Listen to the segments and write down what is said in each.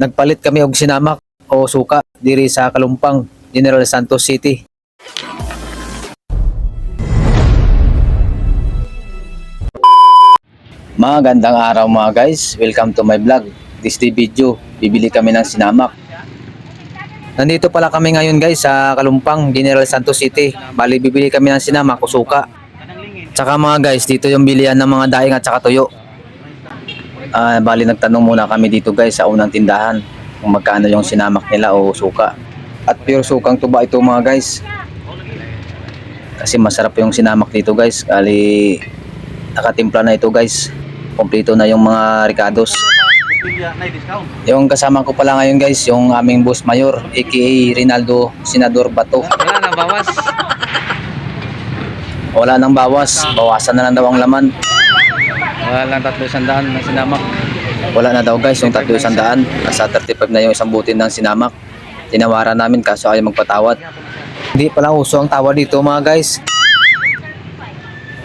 Nagpalit kami og sinamak o suka diri sa Kalumpang, General Santos City. Magandang araw mga guys. Welcome to my vlog. This day video, bibili kami ng sinamak. Nandito pala kami ngayon guys sa Kalumpang, General Santos City. Bali bibili kami ng sinamak o suka. Tsaka mga guys, dito yung bilian ng mga daing at saka tuyo. Ah, bali nagtanong muna kami dito guys sa unang tindahan kung magkano yung sinamak nila o suka. At pure sukang tuba ito mga guys. Kasi masarap yung sinamak dito guys. Kali nakatimpla na ito guys. Kompleto na yung mga ricados. Yung kasama ko pala ngayon guys, yung aming boss mayor, aka Rinaldo Senador Bato. Wala na bawas. Wala nang bawas, bawasan na lang daw ang laman. Wala lang tatlo sandaan na sinamak. Wala na daw guys, yung tatlo isang daan. Nasa 35 na yung isang butin ng sinamak. Tinawaran namin kaso ayaw magpatawad. Hindi pala uso ang tawad dito mga guys.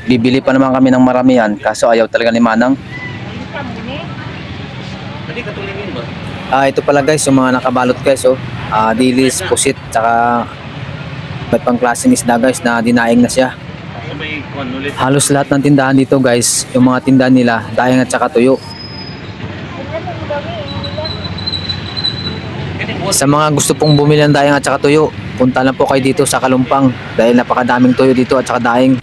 Bibili pa naman kami ng maramihan kaso ayaw talaga ni Manang. Ah, ito pala guys, yung mga nakabalot guys oh. Ah, dilis, pusit, tsaka ba't pang klaseng isda guys na dinaing na siya. Halos lahat ng tindahan dito guys, yung mga tindahan nila, daing at saka tuyo. Sa mga gusto pong bumili ng daing at saka tuyo, punta lang po kayo dito sa Kalumpang dahil napakadaming tuyo dito at saka daing.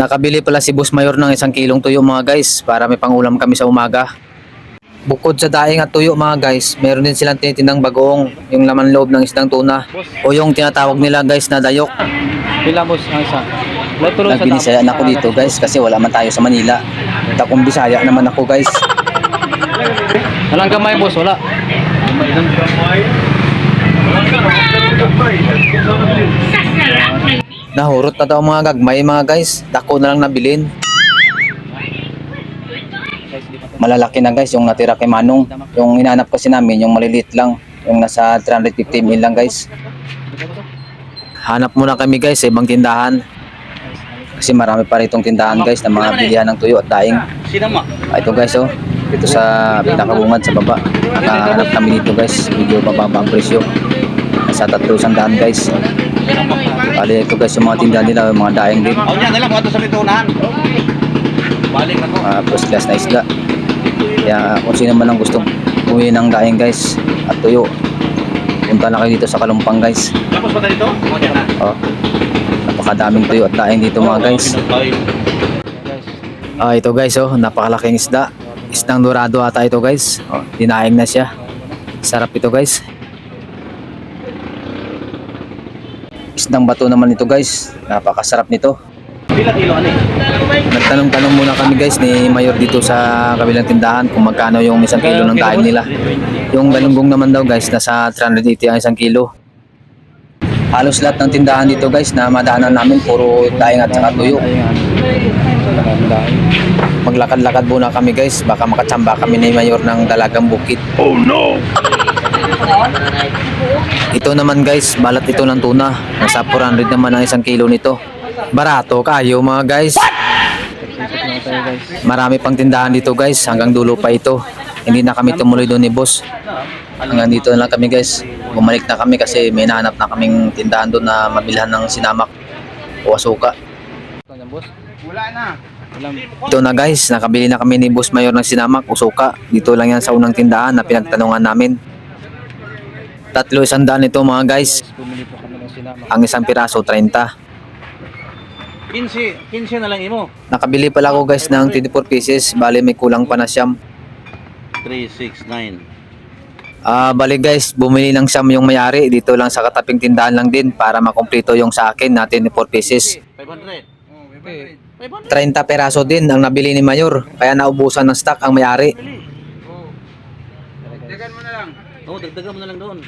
Nakabili pala si Boss Mayor ng isang kilong tuyo mga guys para may pangulam kami sa umaga. Bukod sa daing at tuyo mga guys, meron din silang tinitindang bagoong, yung laman loob ng isdang tuna o yung tinatawag nila guys na dayok. Pila boss ang isa. Wala tulong Nagbinisayaan ako dito guys kasi wala man tayo sa Manila. Takong Bisaya naman ako guys. Walang gamay boss, wala. Nahurot na daw mga gagmay mga guys. Dako na lang nabilin. Malalaki na guys yung natira kay Manong. Yung hinanap kasi namin yung maliliit lang. Yung nasa 350 mil lang guys. Hanap muna kami guys sa ibang tindahan. Kasi marami pa ritong tindahan guys na mga bilihan ng tuyo at daing. Ah, ito guys oh. Dito sa pinakabungad sa baba. Nakahanap kami dito guys. Medyo mababa ang presyo. Nasa 300 guys. Bali ito guys yung mga tindahan nila, yung mga daing din. Uh, first class na isda. Kaya kung sino man ang gustong bumili ng daing guys at tuyo, punta na kayo dito sa Kalumpang guys. Tapos pa dito? Oh, napakadaming tuyo at daing dito mga guys. Ah, ito guys oh, napakalaking isda. Isdang dorado ata ito guys. Oh, dinaing na siya. Sarap ito guys. Isdang bato naman ito guys. Napakasarap nito. Pila kilo ani? Nagtanong-tanong muna kami guys ni Mayor dito sa kabilang tindahan kung magkano yung isang kilo ng daing nila. Yung galunggong naman daw guys, nasa 380 ang isang kilo. Halos lahat ng tindahan dito guys na madaanan namin puro daing at saka tuyo. Maglakad-lakad muna kami guys, baka makatsamba kami ni Mayor ng dalagang bukit. Oh no! Ito naman guys, balat ito ng tuna. Nasa 400 naman ang isang kilo nito. Barato kayo mga guys. Marami pang tindahan dito guys, hanggang dulo pa ito. Hindi na kami tumuloy doon ni boss. Hanggang dito na lang kami guys. Bumalik na kami kasi may nahanap na kaming tindahan doon na mabilhan ng sinamak o asuka. boss? Wala na. Ito na guys, nakabili na kami ni Boss Mayor ng sinamak o suka. Dito lang yan sa unang tindahan na pinagtanungan namin. Tatlo isang daan ito mga guys. Ang isang piraso 30. 15, 15 na lang imo. Nakabili pala ako guys ng 24 pieces. Bali may kulang pa na siyam. 3, 6, 9. Ah, bali guys, bumili ng siyam yung mayari dito lang sa kataping tindahan lang din para makumpleto yung sa akin na 24 pieces. 500. Oh, 500. 500. 30 peraso din ang nabili ni Mayor, kaya naubusan ng stock ang mayari. Dagdagan mo na lang. Oo, dagdagan mo na lang doon.